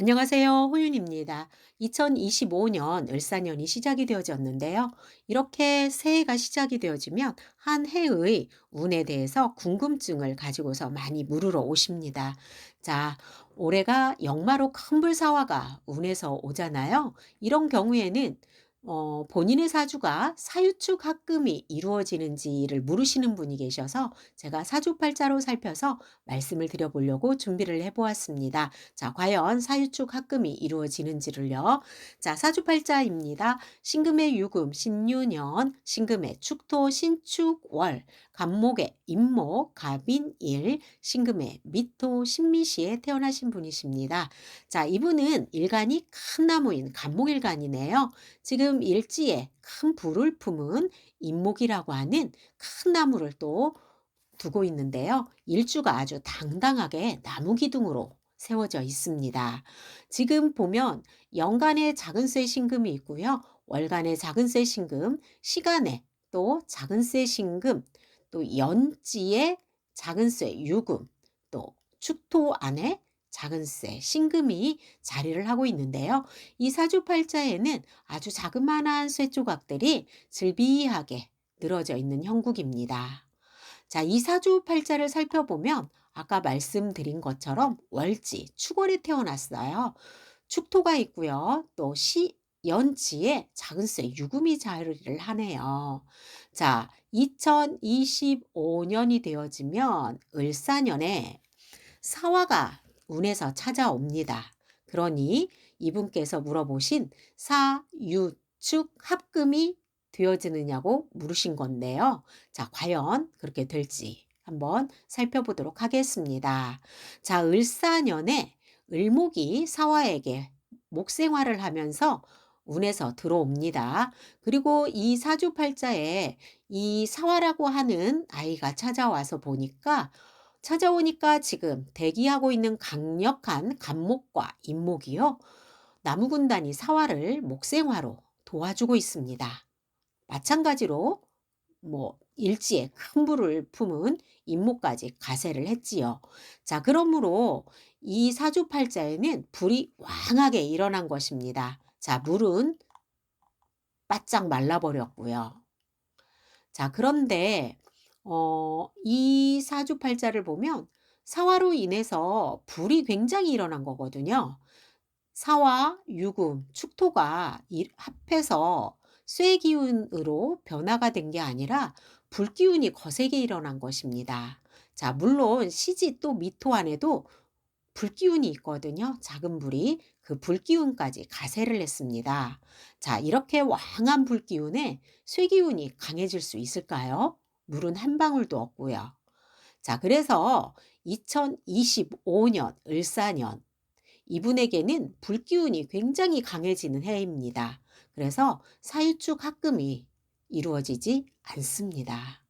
안녕하세요. 호윤입니다. 2025년 을사년이 시작이 되어졌는데요. 이렇게 새해가 시작이 되어지면 한 해의 운에 대해서 궁금증을 가지고서 많이 물으러 오십니다. 자, 올해가 역마로 큰 불사화가 운에서 오잖아요. 이런 경우에는 어, 본인의 사주가 사유축 합금이 이루어지는지를 물으시는 분이 계셔서 제가 사주팔자로 살펴서 말씀을 드려보려고 준비를 해보았습니다. 자, 과연 사유축 합금이 이루어지는지를요. 자, 사주팔자입니다. 신금의 유금, 신유년, 신금의 축토, 신축, 월, 간목의 임목, 갑인일, 신금의 미토, 신미시에 태어나신 분이십니다. 자, 이분은 일간이 큰 나무인 간목일간이네요. 지금 일지에 큰 불을 품은 임목이라고 하는 큰 나무를 또 두고 있는데요. 일주가 아주 당당하게 나무 기둥으로 세워져 있습니다. 지금 보면 연간에 작은 쇠 신금이 있고요. 월간에 작은 쇠 신금, 시간에 또 작은 쇠 신금, 또 연지에 작은 쇠 유금, 또 축토 안에 작은 쇠 신금이 자리를 하고 있는데요. 이 사주팔자에는 아주 자그마한 쇠 조각들이 즐비하게 늘어져 있는 형국입니다. 자, 이 사주팔자를 살펴보면 아까 말씀드린 것처럼 월지, 축월에 태어났어요. 축토가 있고요. 또 시, 연지에 작은 쇠 유금이 자리를 하네요. 자, 2025년이 되어지면 을사년에 사화가 운에서 찾아옵니다. 그러니 이분께서 물어보신 사유축 합금이 되어지느냐고 물으신 건데요. 자, 과연 그렇게 될지 한번 살펴보도록 하겠습니다. 자, 을사년에 을목이 사화에게 목생활을 하면서 운에서 들어옵니다. 그리고 이 사주팔자에 이 사화라고 하는 아이가 찾아와서 보니까 찾아오니까 지금 대기하고 있는 강력한 간목과 임목이요. 나무군단이 사화를 목생화로 도와주고 있습니다. 마찬가지로 뭐 일지에 큰 불을 품은 임목까지 가세를 했지요. 자, 그러므로 이 사주팔자에는 불이 왕하게 일어난 것입니다. 자, 물은 바짝 말라버렸고요. 자, 그런데 어, 이 사주팔자를 보면 사화로 인해서 불이 굉장히 일어난 거거든요. 사화, 유금, 축토가 합해서 쇠 기운으로 변화가 된 게 아니라 불 기운이 거세게 일어난 것입니다. 자, 물론 시지 또 미토 안에도 불 기운이 있거든요. 작은 불이 그 불 기운까지 가세를 했습니다. 자, 이렇게 왕한 불 기운에 쇠 기운이 강해질 수 있을까요? 물은 한 방울도 없고요. 자, 그래서 2025년 을사년 이분에게는 불기운이 굉장히 강해지는 해입니다. 그래서 사유축 합금이 이루어지지 않습니다.